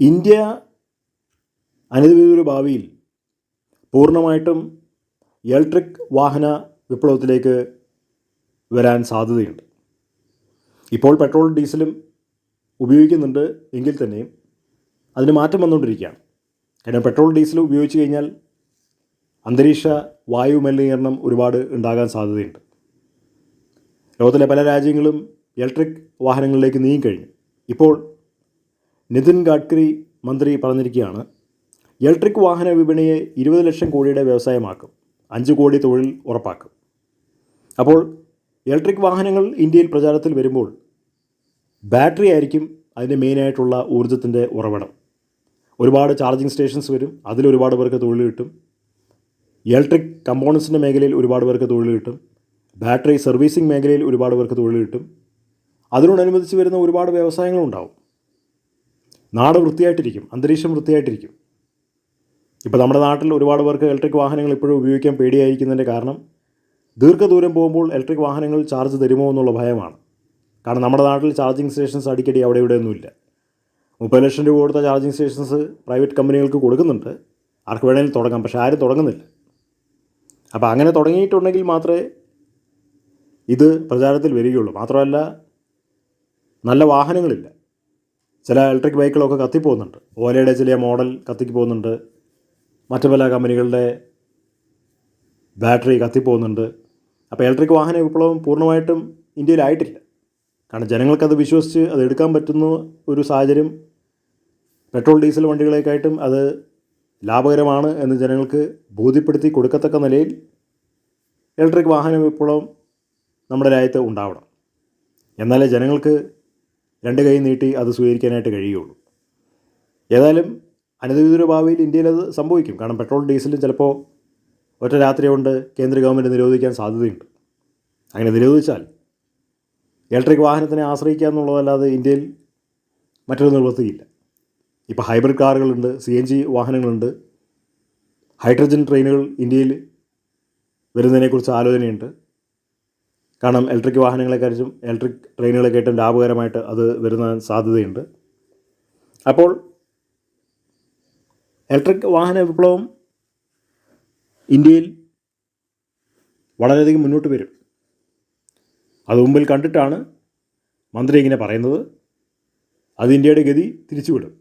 India അനധികൃത ഭാവിയിൽ പൂർണമായിട്ടും electric വാഹന വിപ്ലവത്തിലേക്ക് വരാൻ സാധ്യതയുണ്ട്. ഇപ്പോൾ പെട്രോൾ ഡീസലും ഉപയോഗിക്കുന്നുണ്ട് എങ്കിൽ തന്നെയും അതിന് മാറ്റം വന്നുകൊണ്ടിരിക്കുകയാണ്. കാരണം പെട്രോൾ ഡീസൽ ഉപയോഗിച്ച് കഴിഞ്ഞാൽ അന്തരീക്ഷ വായു മലിനീകരണം ഒരുപാട് ഉണ്ടാകാൻ സാധ്യതയുണ്ട്. ലോകത്തിലെ പല രാജ്യങ്ങളും ഇലക്ട്രിക് വാഹനങ്ങളിലേക്ക് നീങ്ങിക്കഴിഞ്ഞു. ഇപ്പോൾ നിതിൻ ഗഡ്കരി മന്ത്രി പറഞ്ഞിരിക്കുകയാണ് ഇലക്ട്രിക് വാഹന വിപണിയെ ഇരുപത് ലക്ഷം കോടിയുടെ വ്യവസായമാക്കും അഞ്ച് കോടി തൊഴിൽ ഉറപ്പാക്കും. അപ്പോൾ ഇലക്ട്രിക് വാഹനങ്ങൾ ഇന്ത്യയിൽ പ്രചാരത്തിൽ വരുമ്പോൾ ബാറ്ററി ആയിരിക്കും അതിന്റെ മെയിനായിട്ടുള്ള ഊർജത്തിന്റെ ഉറവിടം. ഒരുപാട് ചാർജിങ് സ്റ്റേഷൻസ് വരും അതിലൊരുപാട് പേർക്ക് തൊഴിൽ കിട്ടും. ഇലക്ട്രിക് കമ്പോണൻസിന്റെ മേഖലയിൽ ഒരുപാട് പേർക്ക് തൊഴിൽ കിട്ടും. ബാറ്ററി സർവീസിംഗ് മേഖലയിൽ ഒരുപാട് പേർക്ക് തൊഴിൽ കിട്ടും. അതിനോടനുബന്ധിച്ച് വരുന്ന ഒരുപാട് വ്യവസായങ്ങളുണ്ടാവും. നാട് വൃത്തിയായിട്ടിരിക്കും അന്തരീക്ഷം വൃത്തിയായിട്ടിരിക്കും. ഇപ്പോൾ നമ്മുടെ നാട്ടിൽ ഒരുപാട് പേർക്ക് ഇലക്ട്രിക് വാഹനങ്ങൾ ഇപ്പോഴും ഉപയോഗിക്കാൻ പേടിയായിരിക്കുന്നതിന്റെ കാരണം ദീർഘദൂരം പോകുമ്പോൾ ഇലക്ട്രിക് വാഹനങ്ങൾ ചാർജ് തരുമോ എന്നുള്ള ഭയമാണ്. കാരണം നമ്മുടെ നാട്ടിൽ ചാർജിങ് സ്റ്റേഷൻസ് അടിക്കടി അവിടെ ഇവിടെ ഒന്നുമില്ല മുപ്പത് ലക്ഷം രൂപ കൊടുത്ത ചാർജിങ് സ്റ്റേഷൻസ് പ്രൈവറ്റ് കമ്പനികൾക്ക് കൊടുക്കുന്നുണ്ട്. ആർക്ക് വേണമെങ്കിലും തുടങ്ങാം പക്ഷേ ആരും തുടങ്ങുന്നില്ല. അപ്പോൾ അങ്ങനെ തുടങ്ങിയിട്ടുണ്ടെങ്കിൽ മാത്രമേ ഇത് പ്രചാരത്തിൽ വരികയുള്ളൂ. മാത്രമല്ല നല്ല വാഹനങ്ങളില്ല. ചില ഇലക്ട്രിക് ബൈക്കുകളൊക്കെ കത്തിപ്പോകുന്നുണ്ട്. ഓലയുടെ ചില മോഡൽ കത്തിക്ക് പോകുന്നുണ്ട് മറ്റു പല കമ്പനികളുടെ ബാറ്ററി കത്തിപ്പോകുന്നുണ്ട്. അപ്പോൾ ഇലക്ട്രിക് വാഹന വിപ്ലവം പൂർണമായിട്ടും ഇന്ത്യയിലായിട്ടില്ല. കാരണം ജനങ്ങൾക്കത് വിശ്വസിച്ച് അത് എടുക്കാൻ പറ്റുന്ന ഒരു സാഹചര്യം പെട്രോൾ ഡീസൽ വണ്ടികളേക്കായിട്ടും അത് ലാഭകരമാണ് എന്ന് ജനങ്ങൾക്ക് ബോധ്യപ്പെടുത്തി കൊടുക്കത്തക്ക നിലയിൽ ഇലക്ട്രിക് വാഹന വിപ്ലവം നമ്മുടെ രാജ്യത്ത് ഉണ്ടാവണം. എന്നാലേ ജനങ്ങൾക്ക് രണ്ട് കൈ നീട്ടി അത് സ്വീകരിക്കാനായിട്ട് കഴിയുള്ളൂ ഏതായാലും അനധികൃത ഭാവിയിൽ ഇന്ത്യയിൽ അത് സംഭവിക്കും. കാരണം പെട്രോൾ ഡീസലും ചിലപ്പോൾ ഒറ്റ രാത്രി കൊണ്ട് കേന്ദ്ര ഗവൺമെന്റ് നിരോധിക്കാൻ സാധ്യതയുണ്ട്. അങ്ങനെ നിരോധിച്ചാൽ ഇലക്ട്രിക് വാഹനത്തിനെ ആശ്രയിക്കുക എന്നുള്ളതല്ലാതെ ഇന്ത്യയിൽ മറ്റൊരു നിവൃത്തിയില്ല ഇപ്പോൾ ഹൈബ്രിഡ് കാറുകളുണ്ട് സി എൻ ജി വാഹനങ്ങളുണ്ട്. ഹൈഡ്രജൻ ട്രെയിനുകൾ ഇന്ത്യയിൽ വരുന്നതിനെക്കുറിച്ച് ആലോചനയുണ്ട്. കാരണം ഇലക്ട്രിക് വാഹനങ്ങളെക്കുറിച്ചും ഇലക്ട്രിക് ട്രെയിനുകളെ ട്രെയിനുകളെക്കാട്ടും ലാഭകരമായിട്ട് അത് വരുന്ന സാധ്യതയുണ്ട്. അപ്പോൾ ഇലക്ട്രിക് വാഹന വിപ്ലവം ഇന്ത്യയിൽ വളരെയധികം മുന്നോട്ട് വരും. അത് മുമ്പിൽ കണ്ടിട്ടാണ് മന്ത്രി ഇങ്ങനെ പറയുന്നത്. അത് ഇന്ത്യയുടെ ഗതി തിരിച്ചുവിടും.